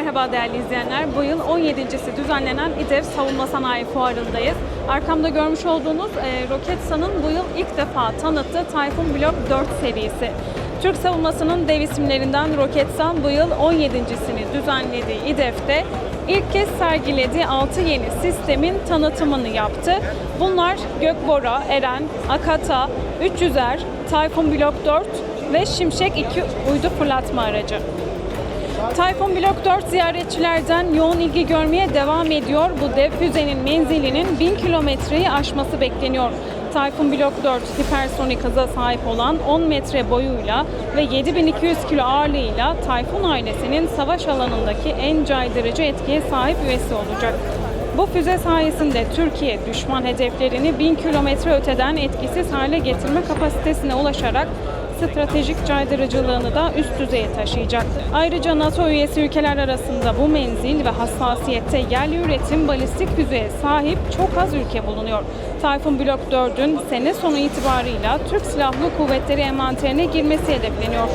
Merhaba değerli izleyenler. Bu yıl 17.si düzenlenen İDEV Savunma Sanayi Fuarı'ndayız. Arkamda görmüş olduğunuz e, Roketsan'ın bu yıl ilk defa tanıttığı Typhoon Block 4 serisi. Türk savunmasının dev isimlerinden Roketsan bu yıl 17.sini düzenlediği İDEV'de ilk kez sergilediği 6 yeni sistemin tanıtımını yaptı. Bunlar Gökbora, Eren, Akata, 300Er, Typhoon Block 4 ve Şimşek 2 uydu fırlatma aracı. Typhoon Block 4 ziyaretçilerden yoğun ilgi görmeye devam ediyor. Bu dev füzenin menzilinin 1000 kilometreyi aşması bekleniyor. Typhoon Block 4 hipersonik hıza sahip olan 10 metre boyuyla ve 7200 kilo ağırlığıyla Typhoon ailesinin savaş alanındaki en caydırıcı etkiye sahip üyesi olacak. Bu füze sayesinde Türkiye düşman hedeflerini 1000 kilometre öteden etkisiz hale getirme kapasitesine ulaşarak stratejik caydırıcılığını da üst düzeye taşıyacak. Ayrıca NATO üyesi ülkeler arasında bu menzil ve hassasiyette yerli üretim balistik füzeye sahip çok az ülke bulunuyor. Typhoon Block 4'ün sene sonu itibarıyla Türk Silahlı Kuvvetleri envanterine girmesi hedefleniyor.